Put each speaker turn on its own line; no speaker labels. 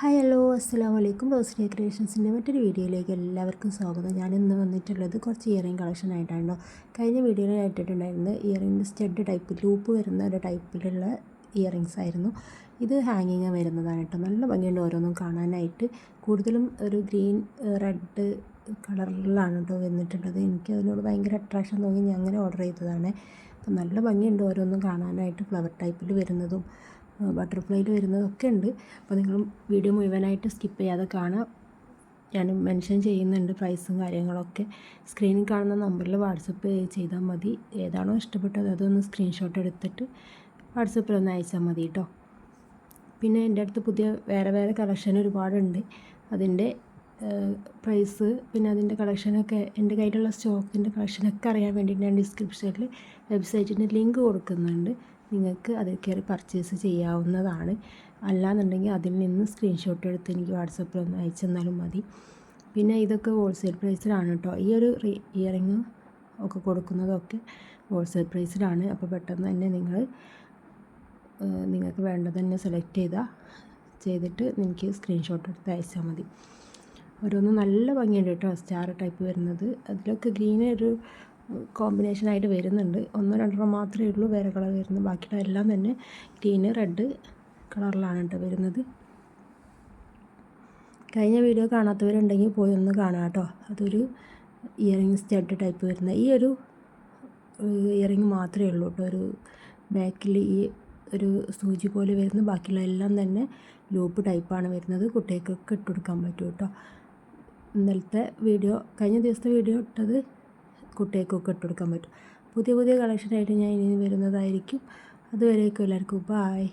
Hi hello അസ്സാം വലൈക്കും റോസ്ലി ക്രിയേഷൻസിന്റെ മറ്റൊരു വീഡിയോയിലേക്ക് എല്ലാവർക്കും സ്വാഗതം. ഞാൻ ഇന്ന് വന്നിട്ടുള്ളത് കുറച്ച് ഇയറിംഗ് കളക്ഷൻ ആയിട്ടാണല്ലോ കഴിഞ്ഞ വീഡിയോയിൽ ഇട്ടിട്ടുണ്ടായിരുന്നത് ഇയറിംഗ് സ്റ്റഡ് ടൈപ്പ് ലൂപ്പ് വരുന്ന ഒരു ടൈപ്പിലുള്ള ഇയറിങ്സ് ആയിരുന്നു. ഇത് ഹാങ്ങിങ് വരുന്നതാണ് കേട്ടോ. നല്ല ഭംഗിയുണ്ട് ഓരോന്നും കാണാനായിട്ട്. കൂടുതലും ഒരു ഗ്രീൻ റെഡ് കളറിലാണ് കേട്ടോ വന്നിട്ടുള്ളത്. എനിക്ക് അതിനോട് ഭയങ്കര അട്രാക്ഷൻ തോന്നി. ഞാൻ അങ്ങനെ ഓർഡർ ചെയ്തതാണ്. അപ്പം നല്ല ഭംഗിയുണ്ട് ഓരോന്നും കാണാനായിട്ട് ഫ്ലവർ ടൈപ്പിൽ വരുന്നതും. ബട്ടർഫ്ലൈയിൽ വരുന്നതൊക്കെ ഉണ്ട്. അപ്പോൾ നിങ്ങൾ വീഡിയോ മുഴുവനായിട്ട് സ്കിപ്പ് ചെയ്യാതെ കാണാം. ഞാൻ മെൻഷൻ ചെയ്യുന്നുണ്ട് പ്രൈസും കാര്യങ്ങളൊക്കെ. സ്ക്രീനിൽ കാണുന്ന നമ്പറിൽ വാട്സപ്പ് ചെയ്താൽ മതി. ഏതാണോ ഇഷ്ടപ്പെട്ടത് അതൊന്ന് സ്ക്രീൻഷോട്ട് എടുത്തിട്ട് വാട്സപ്പിൽ ഒന്ന് അയച്ചാൽ മതി കേട്ടോ പിന്നെ എന്റെ അടുത്ത് പുതിയ വേറെ വേറെ കളക്ഷൻ ഒരുപാടുണ്ട്. അതിന്റെ പ്രൈസ് പിന്നെ അതിന്റെ കളക്ഷനൊക്കെ എന്റെ കയ്യിലുള്ള സ്റ്റോക്കിന്റെ കളക്ഷനൊക്കെ അറിയാൻ വേണ്ടിയിട്ട് ഞാൻ ഡിസ്ക്രിപ്ഷനിൽ വെബ്സൈറ്റിന്റെ ലിങ്ക് കൊടുക്കുന്നുണ്ട്. നിങ്ങൾക്ക് അതിൽ കയറി പർച്ചേസ് ചെയ്യാവുന്നതാണ്. അല്ലാന്നുണ്ടെങ്കിൽ അതിൽ നിന്ന് സ്ക്രീൻഷോട്ട് എടുത്ത് എനിക്ക് വാട്സപ്പിൽ ഒന്ന് അയച്ചു തന്നാലും മതി. പിന്നെ ഇതൊക്കെ ഹോൾസെയിൽ പ്രൈസിലാണ് കേട്ടോ. ഈ ഒരു ഇയറിങ് ഒക്കെ കൊടുക്കുന്നതൊക്കെ ഹോൾസെയിൽ പ്രൈസിലാണ് അപ്പോൾ പെട്ടെന്ന് തന്നെ നിങ്ങൾ നിങ്ങൾക്ക് വേണ്ടത് തന്നെ സെലക്ട് ചെയ്താൽ ചെയ്തിട്ട് എനിക്ക് സ്ക്രീൻഷോട്ട് എടുത്ത് അയച്ചാൽ മതി. ഓരോന്നും നല്ല ഭംഗിയുണ്ട് കേട്ടോ. സ്റ്റാർ ടൈപ്പ് വരുന്നത്. അതിലൊക്കെ ഗ്രീൻ ഒരു കോമ്പിനേഷനായിട്ട് വരുന്നുണ്ട്. ഒന്നോ രണ്ടെണ്ണം മാത്രമേ ഉള്ളൂ. വേറെ കളർ വരുന്നത്. ബാക്കിയുള്ള എല്ലാം തന്നെ ഗ്രീന് റെഡ് കളറിലാണ് കേട്ടോ വരുന്നത്. കഴിഞ്ഞ വീഡിയോ കാണാത്തവരുണ്ടെങ്കിൽ പോയി ഒന്ന് കാണാം കേട്ടോ. അതൊരു ഇയറിങ് സ്റ്റഡ് ടൈപ്പ് വരുന്ന ഈ ഒരു ഇയറിങ് മാത്രമേ ഉള്ളൂ കേട്ടോ. ഒരു ബാക്കിൽ ഈ ഒരു സൂചി പോലെ വരുന്ന ബാക്കിയുള്ള എല്ലാം തന്നെ ലൂപ്പ് ടൈപ്പാണ് വരുന്നത്. കുട്ടികൾക്കൊക്കെ ഇട്ടുകൊടുക്കാൻ പറ്റും കേട്ടോ. ഇന്നലത്തെ വീഡിയോ കഴിഞ്ഞ ദിവസത്തെ വീഡിയോ ഇട്ടത് കുട്ടികൾക്കൊക്കെ ഇട്ട് കൊടുക്കാൻ പറ്റും. പുതിയ പുതിയ കളക്ഷനായിട്ട് ഞാൻ ഇനി വരുന്നതായിരിക്കും. അതുവരേക്കും എല്ലാവർക്കും ബായ്